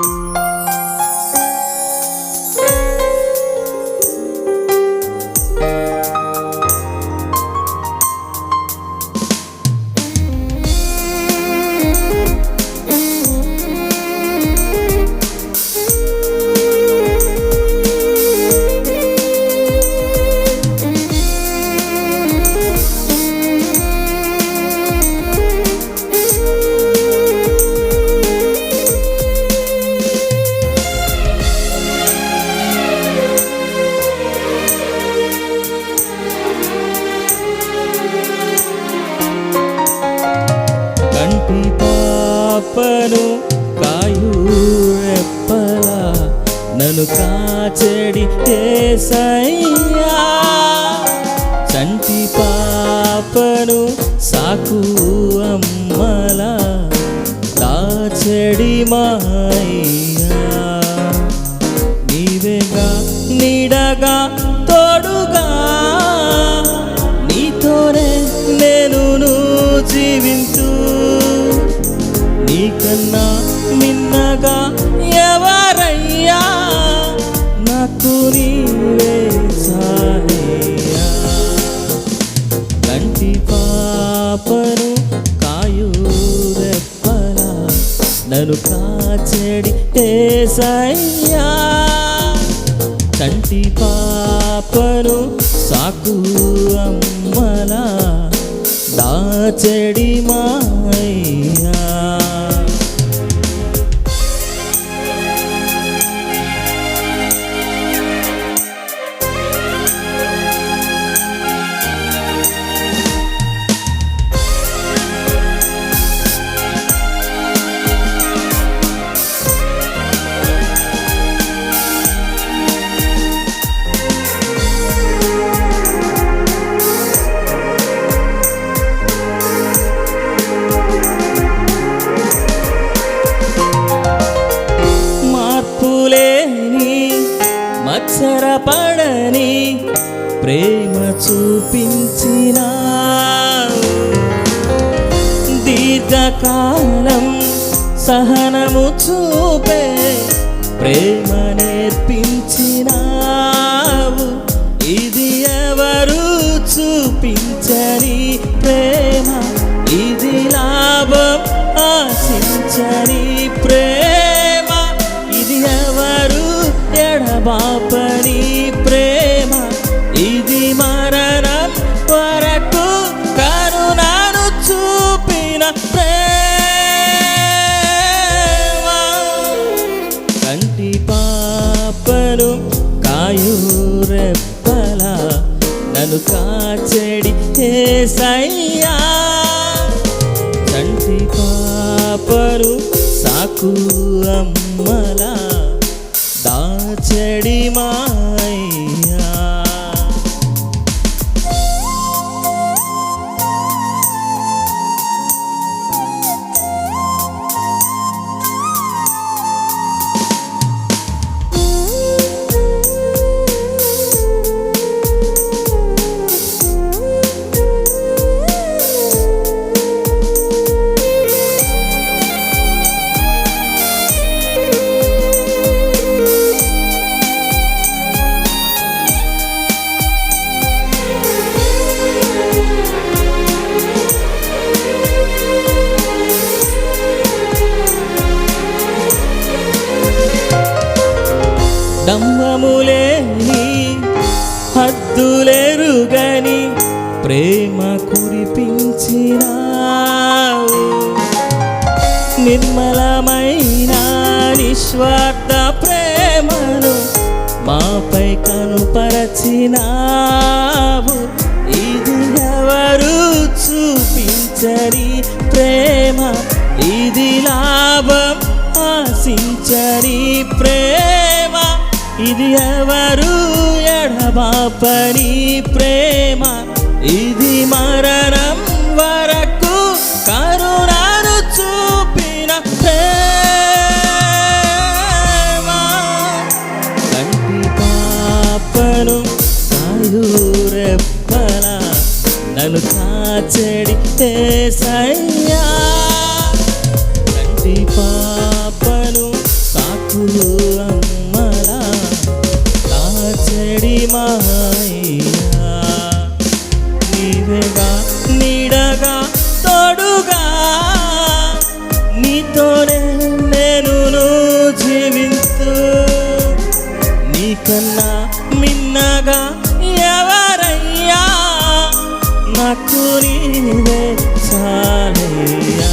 కంటి పాపను కాయు రెప్పలా నన్ను కాచెడి ఏసయ్యా నీకన్నా మిన్నగా ఎవరయ్యా? నాకు నీవే చాలయ్యా. కంటి పాపను కాయు రెప్పలా నన్ను కాచెడి ఏసయ్యా కంటి పాపను సాకు అమ్మలా దాచెడి మాయ్యా మత్సరపడని ప్రేమ చూపించిన దీర్ఘకాలం సహనము చూపే ప్రేమ నేర్పించినావు. ఇది ఎవరు చూపించని ప్రేమ? ఇది లాభం ఆశించని కంటి పాపరు సాకు అమ్మలా. దాచడి మా దమ్మములేని హద్దులెరుగని ప్రేమ కురిపించిన నిర్మలమైన నిస్వార్థ ప్రేమను మాపై కనుపరచినావు. ఇది ఎవరు చూపించని ప్రేమ ఇది లాభం ఆశించని ప్రేమ. ఇది ఎవరు ఎడబాపని ప్రేమ? ఇది మరణం వరకు కరుణను చూపిన ప్రేమ. కంటి పాపను కాయూరెప్పల నన్ను కాచెడితే ఏసయ్యా నాకు నీవే చాలయ్యా